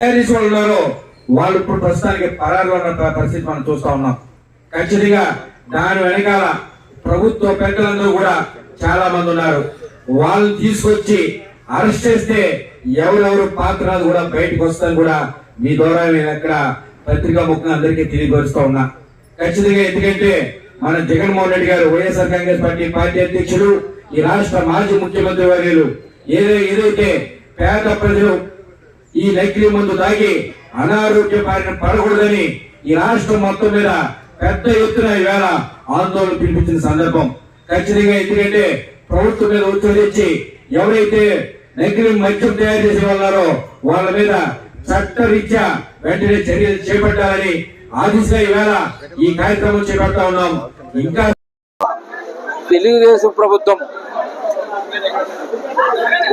తయారీస్ వాళ్ళు ఉన్నారో వాళ్ళు ఇప్పుడు ప్రస్తుతానికి పరారు ఉన్న పరిస్థితి మనం చూస్తా ఉన్నాం. ఖచ్చితంగా దాని వెనకాల ప్రభుత్వ పెద్దలందరూ కూడా చాలా మంది ఉన్నారు. వాళ్ళు తీసుకొచ్చి అరెస్ట్ చేస్తే ఎవరెవరు పాత్ర కూడా బయటకు వస్తాను కూడా మీ ద్వారా నేను అక్కడ పత్రికా ముఖంగా అందరికీ తెలియపరుస్తా ఉన్నా. ఖచ్చితంగా ఎందుకంటే మన జగన్మోహన్ రెడ్డి గారు వైఎస్ఆర్ కాంగ్రెస్ పార్టీ పార్టీ అధ్యక్షుడు ఈ రాష్ట్ర మాజీ ముఖ్యమంత్రి వర్యులు ఏదో ఏదైతే పేద ప్రజలు ఈ నకిలీ మందు తాగి అనారోగ్య బారిన పడకూడదని ఈ రాష్ట్రం మొత్తం మీద పెద్ద ఎత్తున ఈవేళ ఆందోళన పిలిపించిన సందర్భం. ఖచ్చితంగా ఎందుకంటే ప్రభుత్వం మీద ఒత్తిడి తెచ్చి ఎవరైతే నకిలీ మద్యం తయారు చేసే వాళ్ళారో వాళ్ళ మీద చట్టరీత్యా వెంటనే చర్యలు చేపట్టాలని ఆదిశ ఈవేళ ఈ కార్యక్రమం చేపడతా ఉన్నాం. ఇంకా తెలుగుదేశం ప్రభుత్వం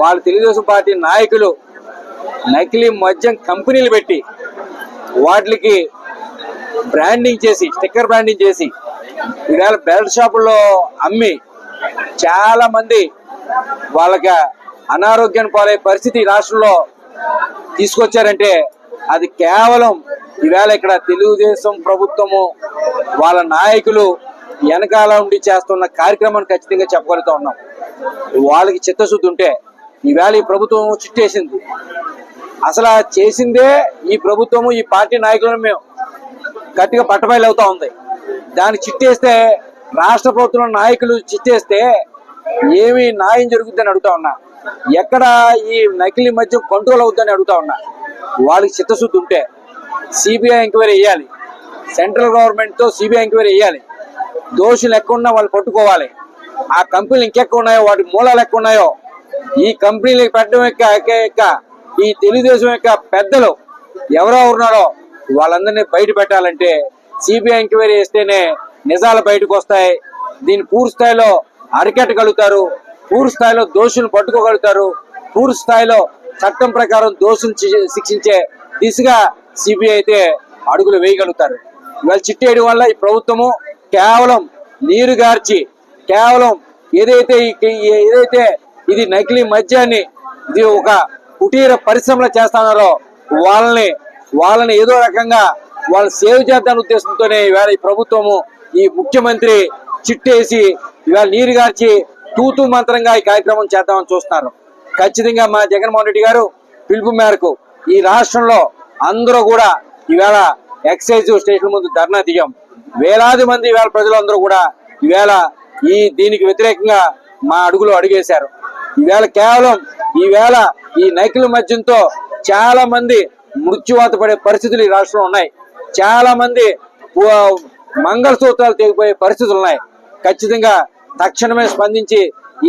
వాళ్ళ తెలుగుదేశం పార్టీ నాయకులు నకిలీ మద్యం కంపెనీలు పెట్టి వాటికి బ్రాండింగ్ చేసి స్టిక్కర్ బ్రాండింగ్ చేసి ఈవేళ బెల్ట్ షాపుల్లో అమ్మి చాలా మంది వాళ్ళకి అనారోగ్యాన్ని పాలయ్యే పరిస్థితి రాష్ట్రంలో తీసుకొచ్చారంటే అది కేవలం ఈవేళ ఇక్కడ తెలుగుదేశం ప్రభుత్వము వాళ్ళ నాయకులు వెనకాల ఉండి చేస్తున్న కార్యక్రమాన్ని ఖచ్చితంగా చెప్పగలుగుతా ఉన్నాం. వాళ్ళకి చిత్తశుద్ధి ఉంటే ఈవేళ ఈ ప్రభుత్వం చిట్టేసింది. అసలు చేసిందే ఈ ప్రభుత్వము ఈ పార్టీ నాయకులను మేము గట్టిగా పట్టబయలు అవుతా ఉంది. దాన్ని చిట్టేస్తే రాష్ట్ర ప్రభుత్వం నాయకులు చిట్టేస్తే ఏమి న్యాయం జరుగుతుందని అడుగుతా ఉన్నా. ఎక్కడ ఈ నకిలీ మద్యం కంట్రోల్ అవుతుందని అడుగుతా ఉన్నా. వాళ్ళకి చిత్తశుద్ధి ఉంటే సిబిఐ ఎంక్వైరీ వేయాలి. సెంట్రల్ గవర్నమెంట్తో సిబిఐ ఎంక్వైరీ వేయాలి. దోషులు ఎక్కడున్నా వాళ్ళు పట్టుకోవాలి. ఆ కంపెనీలు ఇంకెక్కడ ఉన్నాయో వాటి మూలాలు ఎక్కడ ఉన్నాయో ఈ కంపెనీలకు పెట్టడం ఎక్క యొక్క ఈ తెలుగుదేశం యొక్క పెద్దలు ఎవరో ఉన్నారో వాళ్ళందరినీ బయట పెట్టాలంటే సిబిఐ ఎంక్వైరీ చేస్తేనే నిజాలు బయటకు వస్తాయి. దీన్ని పూర్తి స్థాయిలో అరికట్టగలుగుతారు. పూర్తి స్థాయిలో దోషులను పట్టుకోగలుగుతారు. పూర్తి స్థాయిలో చట్టం ప్రకారం దోషులు శిక్షించే దిశగా సిబిఐ అయితే అడుగులు వేయగలుగుతారు. ఇవాళ చిట్టేయడం వల్ల ఈ ప్రభుత్వము కేవలం నీరు గార్చి కేవలం ఏదైతే ఏదైతే ఇది నకిలీ మద్యాన్ని ఇది ఒక కుటీర పరిశ్రమలు చేస్తున్నారో వాళ్ళని వాళ్ళని ఏదో రకంగా వాళ్ళు సేవ్ చేద్దాని ఉద్దేశంతోనే ఇవాళ ఈ ప్రభుత్వము ఈ ముఖ్యమంత్రి చిట్టేసి ఇవాళ నీరు గార్చి తూతూ మంత్రంగా ఈ కార్యక్రమం చేద్దామని చూస్తున్నారు. ఖచ్చితంగా మా జగన్మోహన్ రెడ్డి గారు పిలుపు మేరకు ఈ రాష్ట్రంలో అందరూ కూడా ఈవేళ ఎక్సైజ్ స్టేషన్ ముందు ధర్నా దిగాం. వేలాది మంది ఈవేళ ప్రజలందరూ కూడా ఈవేళ ఈ దీనికి వ్యతిరేకంగా మా అడుగులు అడుగేశారు. ఈవేళ కేవలం ఈవేళ ఈ నైకుల మద్యంతో చాలా మంది మృత్యువాత పడే పరిస్థితులు ఈ రాష్ట్రంలో ఉన్నాయి. చాలా మంది మంగళసూత్రాలు తెగిపోయే పరిస్థితులు ఉన్నాయి. ఖచ్చితంగా తక్షణమే స్పందించి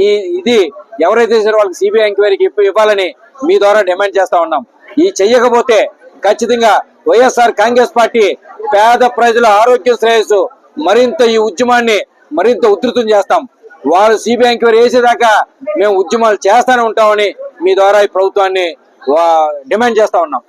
ఈ ఇది ఎవరైతే చేశారో వాళ్ళకి సిబిఐ ఎంక్వైరీకి ఇవ్వాలని మీ ద్వారా డిమాండ్ చేస్తా ఉన్నాం. ఈ చెయ్యకపోతే ఖచ్చితంగా వైఎస్ఆర్ కాంగ్రెస్ పార్టీ పేద ప్రజల ఆరోగ్య శ్రేయస్సు మరింత ఈ ఉద్యమాన్ని మరింత ఉధృతం చేస్తాం. వాళ్ళు సిబిఐ ఎంక్వైరీ వేసేదాకా మేము ఉద్యమాలు చేస్తానే ఉంటామని మీ ద్వారా ఈ ప్రభుత్వాన్ని వా- డిమాండ్ చేస్తా ఉన్నాం.